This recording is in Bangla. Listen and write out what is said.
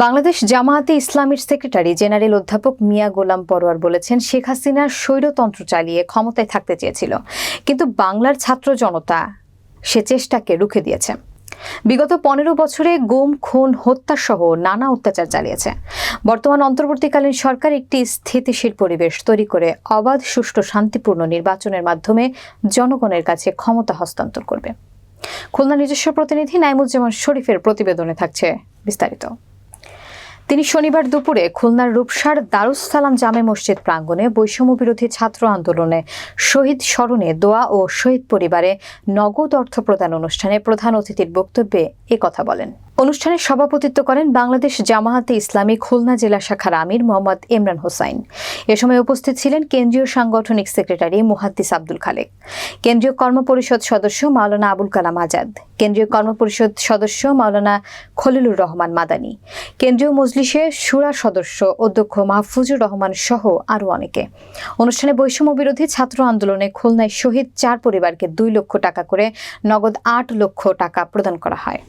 বাংলাদেশ জামায়াতে ইসলামীর সেক্রেটারি জেনারেল অধ্যাপক মিয়া গোলাম পরোয়ার বলেছেন, শেখ হাসিনার স্বৈরতন্ত্র চালিয়ে ক্ষমতায় থাকতে চেয়েছিল, কিন্তু বাংলার ছাত্র জনতা সে চেষ্টাকে রুখে দিয়েছে। বিগত পনেরো বছরে গুম, খুন, হত্যা সহ নানা অত্যাচার চালিয়েছে। বর্তমান অন্তর্বর্তীকালীন সরকার একটি স্থিতিশীল পরিবেশ তৈরি করে অবাধ, সুষ্ঠু, শান্তিপূর্ণ নির্বাচনের মাধ্যমে জনগণের কাছে ক্ষমতা হস্তান্তর করবে। খুলনা নিজস্ব প্রতিনিধি নাইমুজ্জামান শরীফের প্রতিবেদনে থাকছে বিস্তারিত। তিনি শনিবার দুপুরে খুলনার রূপসার দারুসালাম জামে মসজিদ প্রাঙ্গণে বৈষম্য বিরোধী ছাত্র আন্দোলনে শহীদ স্মরণে দোয়া ও শহীদ পরিবারে নগদ অর্থ প্রদান অনুষ্ঠানে প্রধান অতিথির বক্তব্যে কথা বলেন। অনুষ্ঠানে সভাপতিত্ব করেন বাংলাদেশ জামায়াতে ইসলামী খুলনা জেলা শাখার আমির মোহাম্মদ ইমরান হোসাইন। এ সময় উপস্থিত ছিলেন কেন্দ্রীয় সাংগঠনিক সেক্রেটারি মুহাদ্দিস আব্দুল খালেক। কেন্দ্রীয় কর্মপরিষদ সদস্য মাওলানা আবুল কালাম আজাদ। কেন্দ্রীয় কর্মপরিষদ সদস্য মাওলানা খলিলুর রহমান মাদানী। কেন্দ্রীয় মজলিসে সুরা সদস্য অধ্যক্ষ মাহফুজুর রহমান সহ আরও অনেকে। অনুষ্ঠানে বৈষম্য বিরোধী ছাত্র আন্দোলনে খুলনায় শহীদ চার পরিবারকে দুই লক্ষ টাকা করে নগদ আট লক্ষ টাকা প্রদান করা হয়।